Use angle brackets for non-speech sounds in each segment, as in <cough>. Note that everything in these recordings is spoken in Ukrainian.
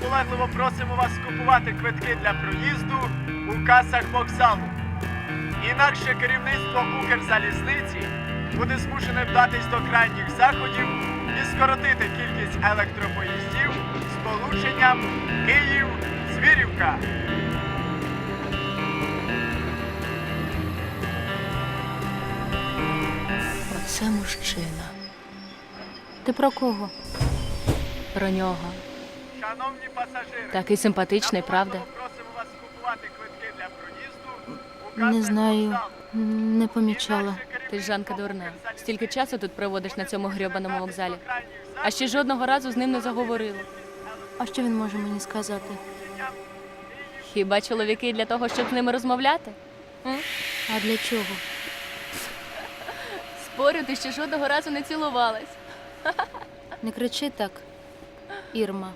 Наполегливо просимо вас скупувати квитки для проїзду у касах вокзалу. Інакше керівництво Укрзалізниці буде змушене вдатись до крайніх заходів і скоротити кількість електропоїздів з полученням Київ-Звірівка. Оце мужчина. Ти про кого? Про нього. Шановні пасажири, Такий симпатичний, правда? просимо вас скупувати квитки для проїзду Не знаю, не помічала. Ти ж Жанка дурна. Стільки часу тут проводиш на цьому грьобаному вокзалі. А ще жодного разу з ним не заговорила. А що він може мені сказати? Хіба чоловіки для того, щоб з ними розмовляти? А для чого? Спорю, ти ще жодного разу не цілувалась. Не кричи так, Ірма.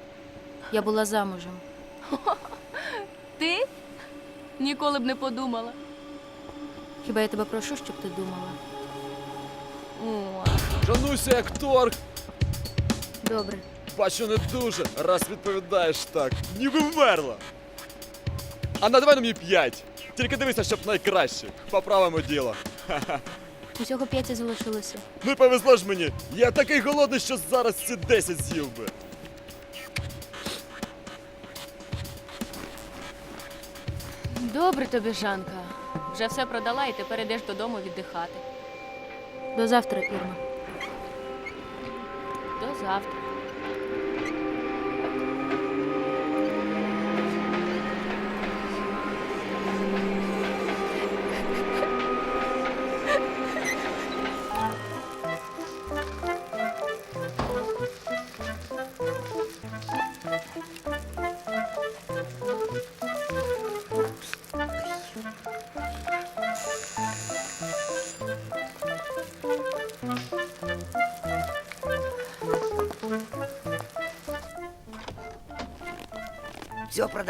Я була замужем. <laughs> Ти? Ніколи б не подумала. Хіба я тебе прошу, щоб ти думала? О, Жануся, як торг. Добре. Бачу, не дуже, раз відповідаєш так, ніби вмерла. А надавай на мені п'ять. Тільки дивися, щоб найкраще. Поправимо діло. <laughs> Усього п'ять залишилося. Ну повезло ж мені. Я такий голодний, що зараз ці 10 з'їв би. Добре тобі, Жанка. Вже все продала і тепер йдеш додому віддихати. До завтра, Ірма. До завтра.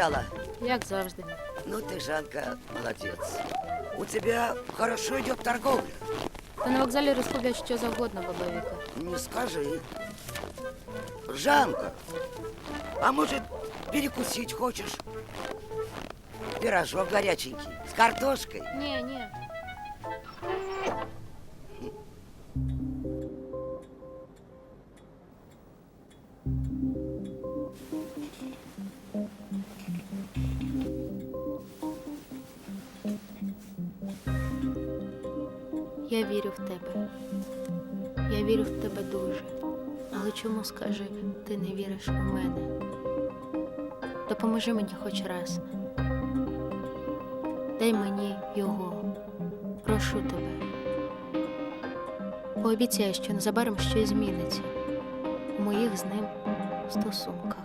Все продала. Як завжди. Ну ты, Жанка, молодец. У тебя хорошо идет торговля. Та на вокзалі розповідять що завгодно, баба Віка. Не скажи. Жанка, а может, перекусить хочешь? Пирожок горяченький, с картошкой. Ні, ні. чому скажи, ти не віриш у мене? Допоможи мені хоч раз. Дай мені його. Прошу тебе. Пообіцяй, що незабаром щось зміниться у моїх з ним стосунках.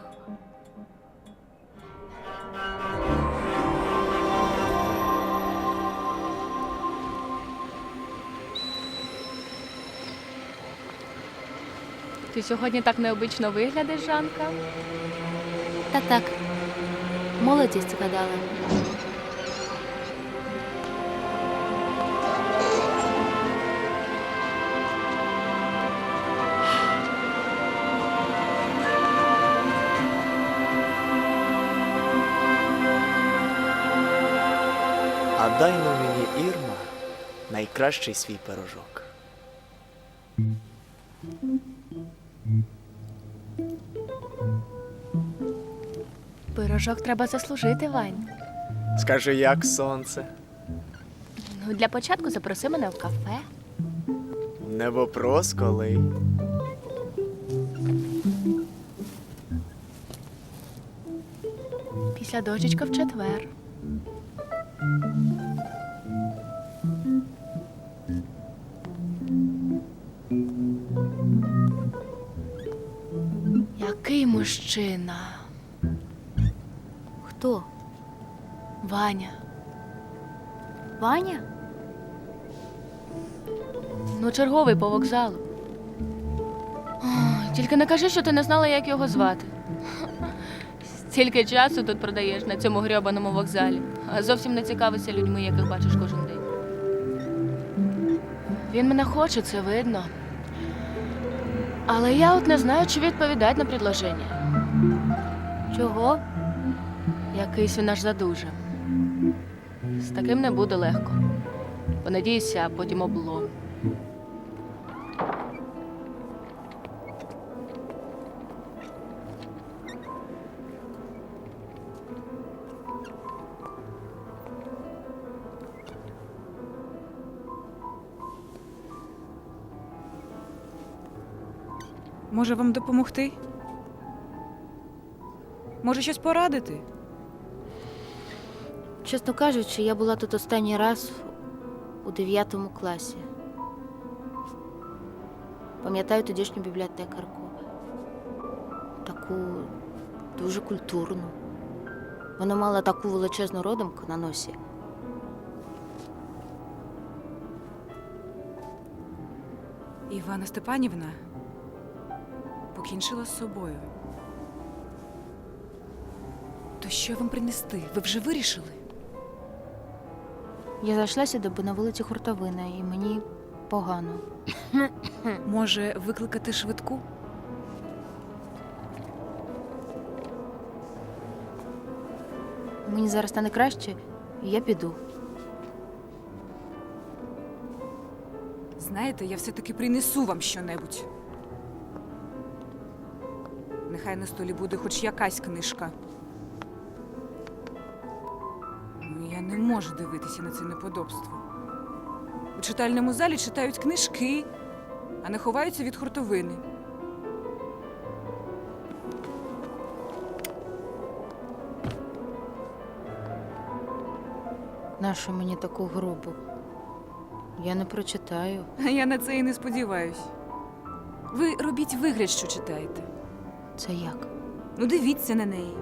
Ти сьогодні так необично виглядиш, Жанка. Та так, молодість згадала. А дай на мені Ірма найкращий свій пирожок. Пирожок треба заслужити, Вань. Скажи, як сонце? Ну, для початку запроси мене в кафе. Не вопрос, коли. Після дощечка в четвер. Який мужчина? Хто? Ваня. Ваня? Ну, черговий по вокзалу. Тільки не кажи, що ти не знала, як його звати. Стільки часу тут продаєш на цьому грьобаному вокзалі, а зовсім не цікавишся людьми, яких бачиш кожен день. Він мене хоче, це видно. Але я от не знаю, чи відповідати на предложення. Чого? Якийсь він аж задуже. З таким не буде легко. Понадійся, а потім облом. Може вам допомогти? Може щось порадити? Чесно кажучи, я була тут останній раз у 9 класі. Пам'ятаю тодішню бібліотекарку. Таку дуже культурну. Вона мала таку величезну родимку на носі. Івана Степанівна покінчила з собою. То що вам принести? Ви вже вирішили? Я зайшла сюди, бо на вулиці Хуртовина, і мені погано. <laughs> Може, викликати швидку? Мені зараз стане краще, і я піду. Знаєте, я все-таки принесу вам щонебудь. Нехай на столі буде хоч якась книжка. Можу дивитися на це неподобство. У читальному залі читають книжки, а не ховаються від хуртовини. Нащо мені таку грубу? Я не прочитаю. А я на це і не сподіваюсь. Ви робіть вигляд, що читаєте. Це як? Ну, дивіться на неї.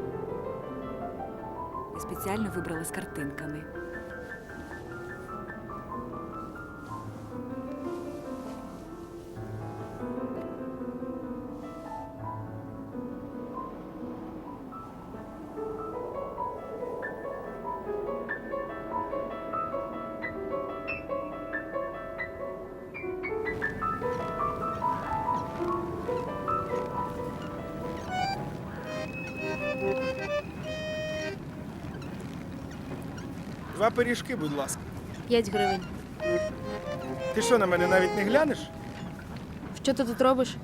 Я спеціально вибрала з картинками. Пиріжки, будь ласка. П'ять гривень. Ти що на мене навіть не глянеш? Що ти тут робиш?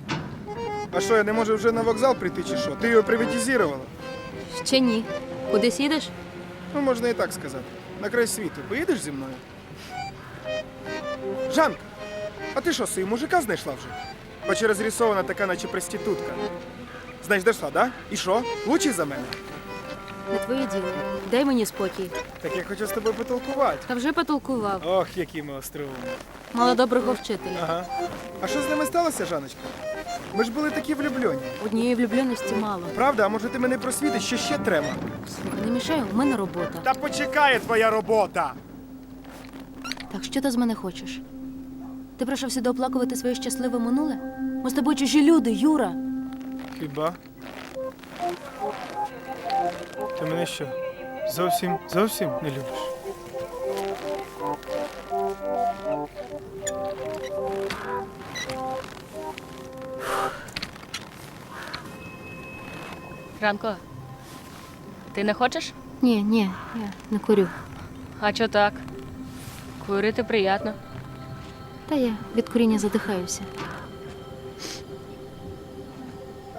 А що, я не можу вже на вокзал прийти чи що? Ти його приватизувала? Ще ні. Кудись їдеш? Ну, можна і так сказати. На край світу. Поїдеш зі мною? Жанка, а ти що, свій мужика знайшла вже? Хоч і така, наче проститутка. Знаєш, да? І що? Лучший за мене? Не твоє діло. Дай мені спокій. Так я хочу з тобою потолкувати. Та вже потолкував. Ох, які ми остроумні. Мало доброго вчителя. Ага. А що з ними сталося, Жаночка? Ми ж були такі влюблені. Однієї влюбленості мало. Правда, а може ти мене просвітиш, що ще треба? Слухай, не мішай, у мене робота. Та почекає твоя робота! Так що ти з мене хочеш? Ти прийшов сюди оплакувати своє щасливе минуле? Ми з тобою чужі люди, Юра. Хіба? Ти мене що? Зовсім, зовсім не любиш? Ранко, ти не хочеш? Ні, ні, я не курю. А чо так? Курити приємно. Та я від куріння задихаюся.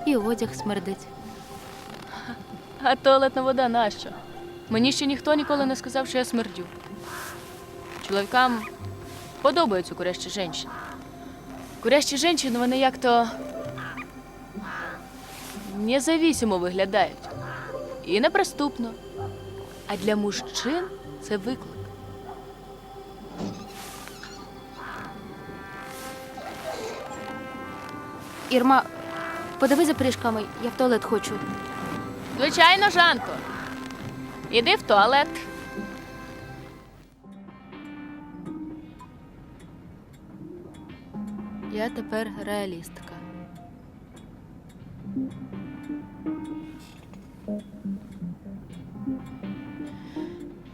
І одяг смердить. А туалетна вода нащо? Мені ще ніхто ніколи не сказав, що я смердю. Чоловікам подобаються курящі жінки. Курящі жінки, вони як-то независимо виглядають. І неприступно. А для мужчин це виклик. Ірма, подивись за пиріжками, я в туалет хочу. Звичайно, Жанко. Іди в туалет. Я тепер реалістка.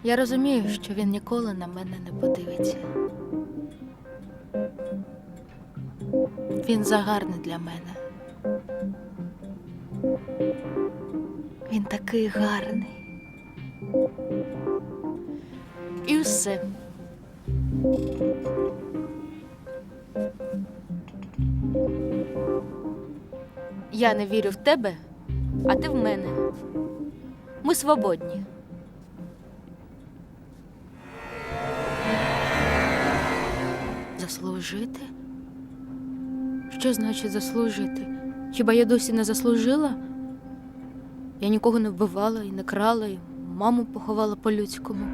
Я розумію, що він ніколи на мене не подивиться. Він загарний для мене. Він такий гарний. І все. Я не вірю в тебе, а ти в мене. Ми свободні. Заслужити? Що значить заслужити? Хіба я досі не заслужила? Я нікого не вбивала і не крала, і маму поховала по-людському.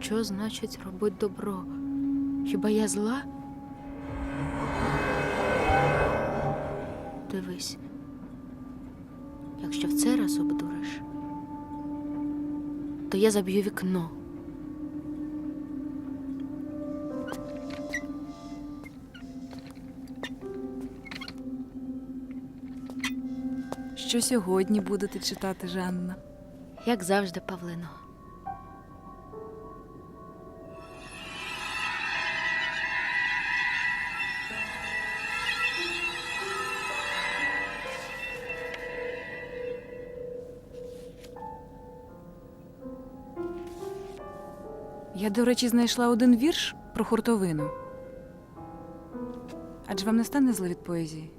Що значить робити добро? Хіба я зла? Дивись, якщо в цей раз обдуриш, то я заб'ю вікно. Що сьогодні будете читати, Жанна? Як завжди, Павлино. Я, до речі, знайшла один вірш про хуртовину. Адже вам не стане зле від поезії?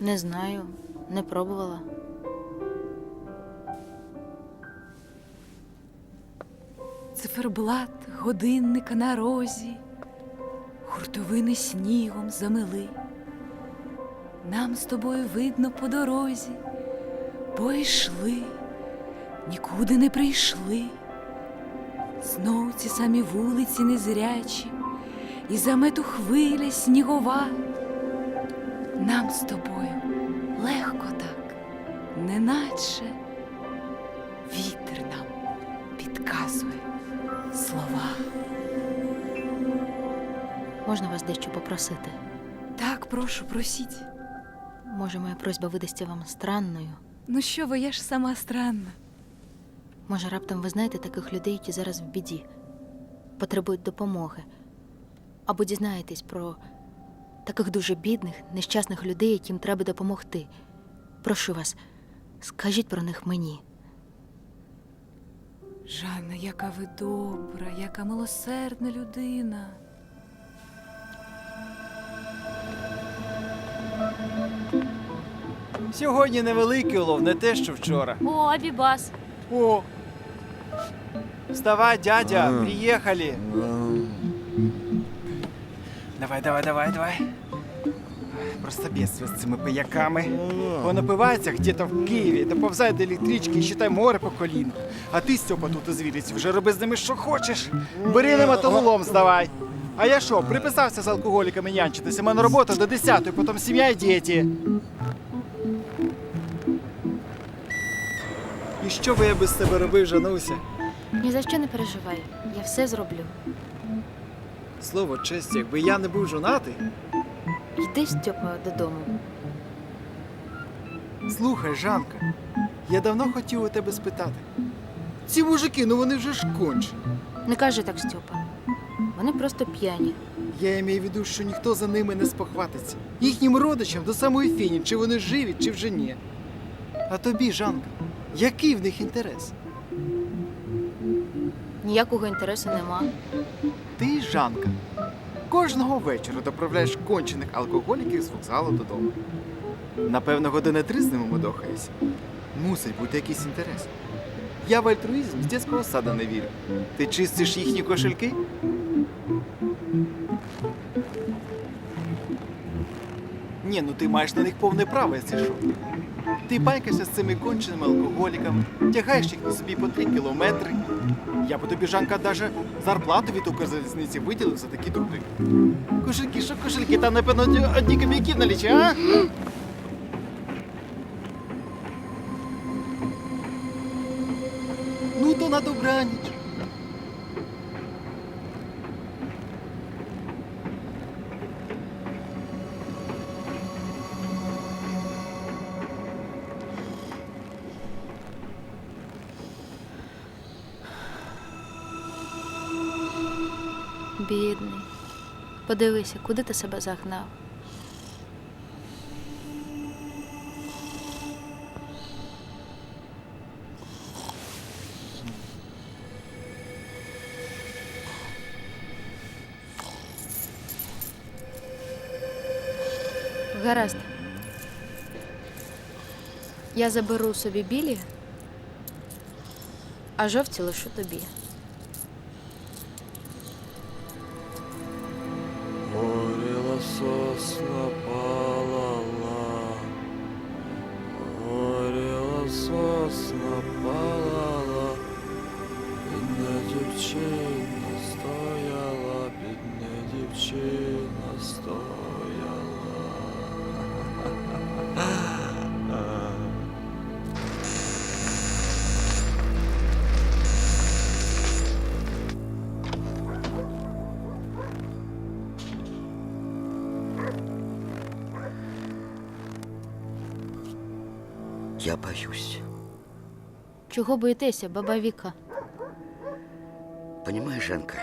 Не знаю, не пробувала. Циферблат годинника на розі, хуртовини снігом замили. Нам з тобою видно по дорозі, пойшли, нікуди не прийшли. Знов ці самі вулиці незрячі, і замету хвиля снігова. Нам з тобою легко неначе вітер нам підказує слова. Можна вас дещо попросити? Так, прошу, просіть. Може, моя просьба видасться вам странною? Ну що ви, я ж сама странна. Може, раптом ви знаєте таких людей, які зараз в біді, потребують допомоги. Або дізнаєтесь про таких дуже бідних, нещасних людей, яким треба допомогти. Прошу вас, скажіть про них мені. Жанна, яка ви добра, яка милосердна людина. Сьогодні невеликий улов, не те, що вчора. О, Абібас. О! Вставай, дядя, приїхали. Давай, давай, давай, давай. Просто бедствие з цими пияками. Понапиваються где-то в Києві, доповзають до електрички і считай море по коліну. А ти, Стьопа, тут у звіріці, вже роби з ними що хочеш. Бери на мотололом здавай. А я що, приписався з алкоголіками нянчитися. У мене робота до 10-ї, потім сім'я і діти. І що би я без тебе робив, Жануся? Ні за що не переживай, я все зроблю. Слово честь, якби я не був жонатий. Йди, Стьопа, додому. Слухай, Жанка, я давно хотів у тебе спитати. Ці мужики, ну вони вже ж кончені. Не кажи так, Стьопа. Вони просто п'яні. Я маю в виду, що ніхто за ними не спохватиться. Їхнім родичам до самої фіні, чи вони живі, чи вже ні. А тобі, Жанка, який в них інтерес? Ніякого інтересу нема. Ти, Жанка, кожного вечора доправляєш кончених алкоголіків з вокзалу додому. Напевно, години три з ними мудохаєшся. Мусить бути якийсь інтерес. Я в альтруїзм з дитячого сада не вірю. Ти чистиш їхні кошельки? Ні, ну ти маєш на них повне право, якщо що. Ти байкаєшся з цими конченими алкоголіками, тягаєш їх на собі по три кілометри. Я б тобі, Жанка, даже зарплату від Укрзалізниці виділив за такі труди. Кошельки, що кошельки, там, напевно, одні- копійки налічі, а? Подивися, куди ти себе загнав. Гаразд. Я заберу собі білі, а жовті лишу тобі. Я боюсь. Чого боїтеся, баба Віка? Понимаешь, Жанка,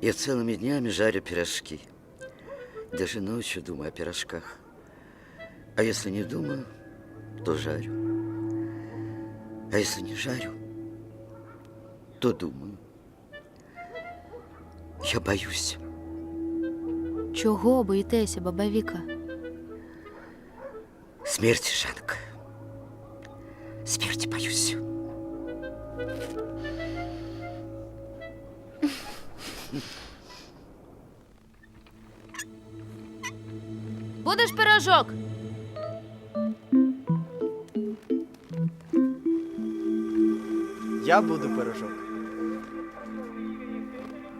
я целыми днями жарю пирожки. Даже ночью думаю о пирожках. А если не думаю, то жарю. А если не жарю, то думаю. Я боюсь. Чого боїтеся, баба Віка? Смерти, Жанка. Смерти боюсь. Будешь пирожок? Я буду пирожок.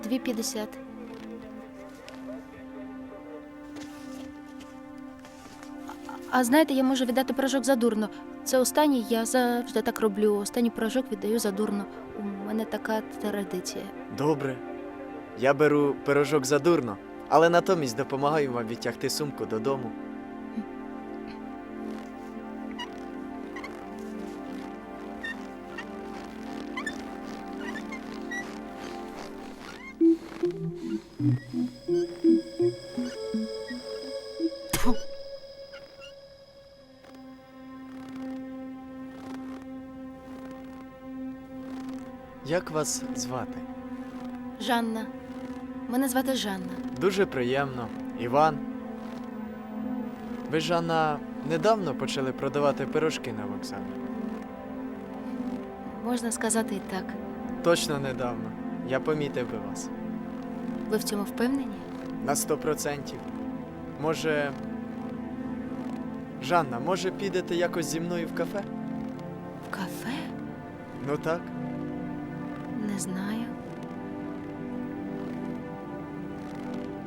2,50. А- знаєте, я можу віддати пирожок задурно. Це останній, я завжди так роблю. Останній пирожок віддаю задурно. У мене така традиція. Добре. Я беру пирожок задурно, але натомість допомагаю вам відтягти сумку додому. Вас звати? Жанна. Мене звати Жанна. Дуже приємно. Іван. Ви, Жанна, недавно почали продавати пирожки на вокзалі. Можна сказати і так. Точно недавно. Я помітив би вас. Ви в цьому впевнені? На сто процентів. Може. Жанна, може підете якось зі мною в кафе? В кафе? Ну так. Не знаю.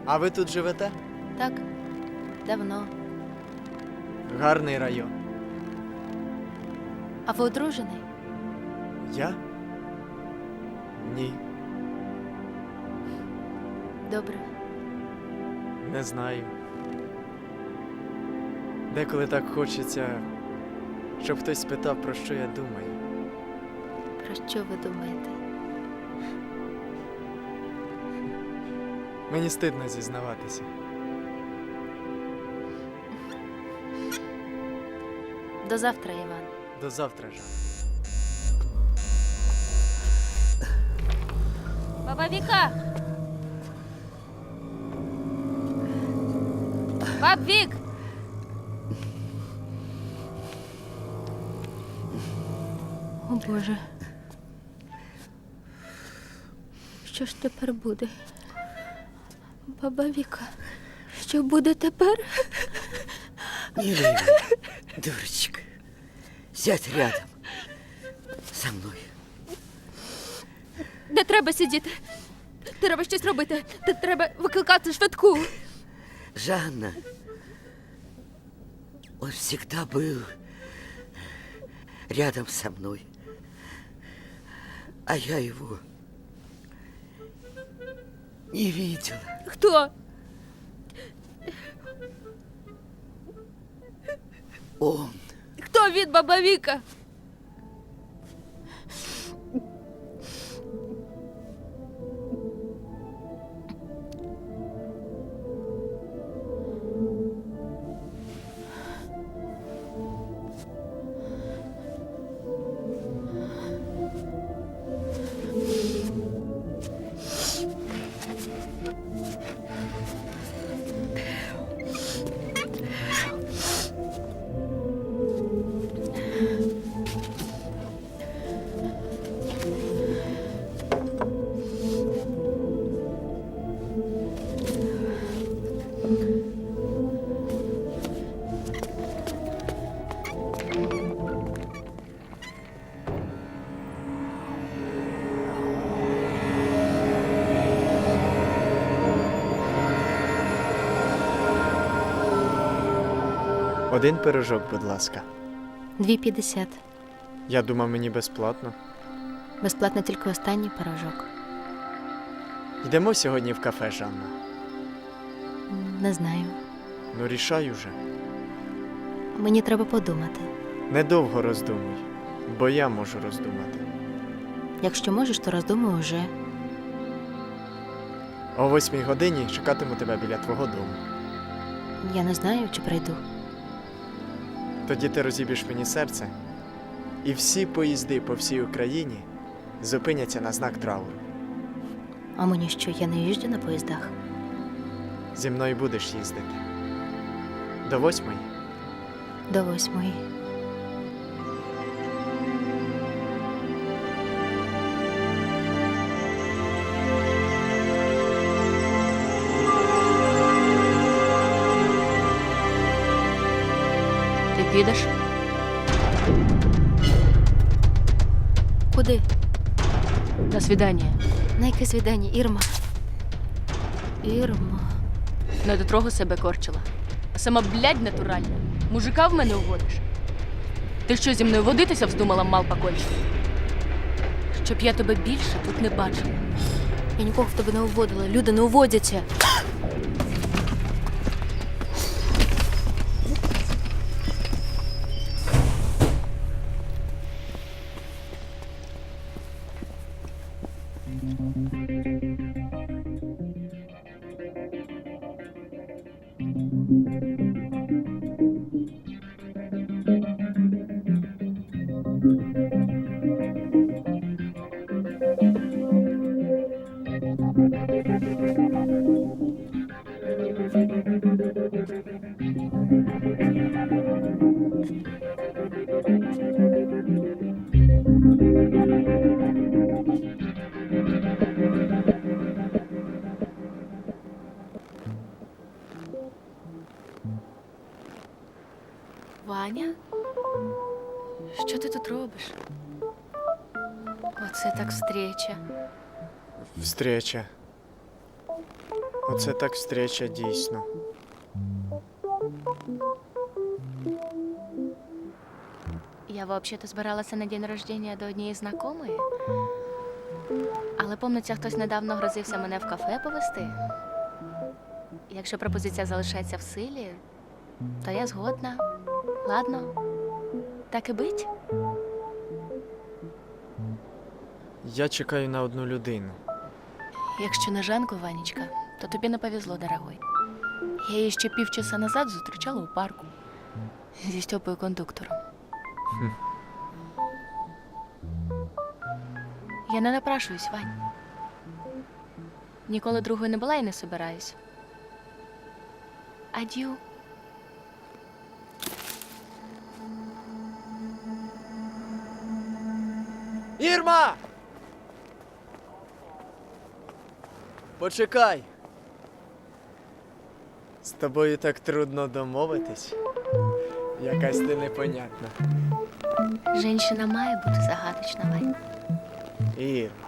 А ви тут живете? Так, давно. Гарний район. А ви одружений? Я? Ні, Добре. не знаю. Деколи так хочеться, щоб хтось спитав, про що я думаю. Про що ви думаєте? Мені стидно зізнаватися. До завтра, Іван. До завтра, Жан. Баба Віка! Баб Вік! О Боже. Що ж тепер буде? Баба Віка, що буде тепер? Реви, дурочка. Сядь рядом со мной. Не треба сидіти. Треба щось робити. Т- Треба викликати швидку. Жанна, он всегда был рядом со мной. А я его не видела. Кто? Он Кто вид баба Один пирожок, будь ласка. Дві п'ятдесят. Я думав, мені безплатно. Безплатно тільки останній пирожок. Йдемо сьогодні в кафе, Жанна. Не знаю. Ну рішай уже. Мені треба подумати. Недовго роздумуй, бо я можу роздумати. Якщо можеш, то роздумуй уже. О восьмій годині чекатиму тебе біля твого дому. Я не знаю, чи прийду. Тоді ти розіб'єш мені серце, і всі поїзди по всій Україні зупиняться на знак трауру. А мені що, я не їжджу на поїздах? Зі мною будеш їздити. До восьмої. До восьмої. Підеш? Куди? На свідання. На яке свідання, Ірма? Ірма. Не до трогу себе корчила. А сама блядь натуральна. Мужика в мене уводиш. Ти що зі мною водитися вздумала, малпа кончена? Щоб я тебе більше тут не бачила. Я нікого в тебе не уводила. Люди не уводяться. Ваня? Що ти тут робиш? Оце так встреча. Встреча. Оце так встреча дійсно. Я взагалі-то збиралася на день рождення до однієї знайомої. Але помниться, хтось недавно грозився мене в кафе повести. Якщо пропозиція залишається в силі, то я згодна. Ладно, так і бить. Я чекаю на одну людину. Якщо на Жанку, Ванечка, то тобі не повезло, дорогой. Я її ще півчаса назад зустрічала у парку зі Стьопою кондуктором. Я не напрашуюсь, Вань. Ніколи другою не була і не собираюсь. Ад'ю. Ірма! Почекай. З тобою так трудно домовитись. Якась ти непонятна. Женщина має бути загадочна, Вань. Ірма.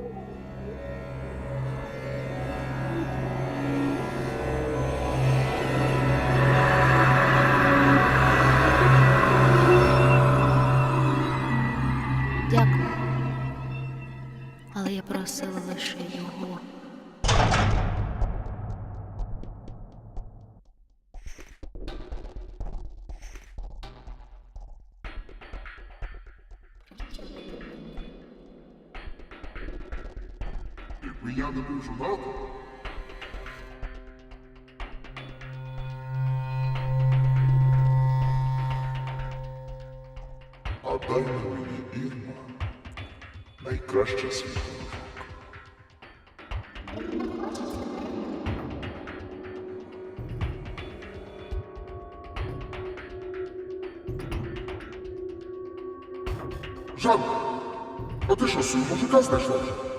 Жанна, а ти що, свого мужика знайшла вже?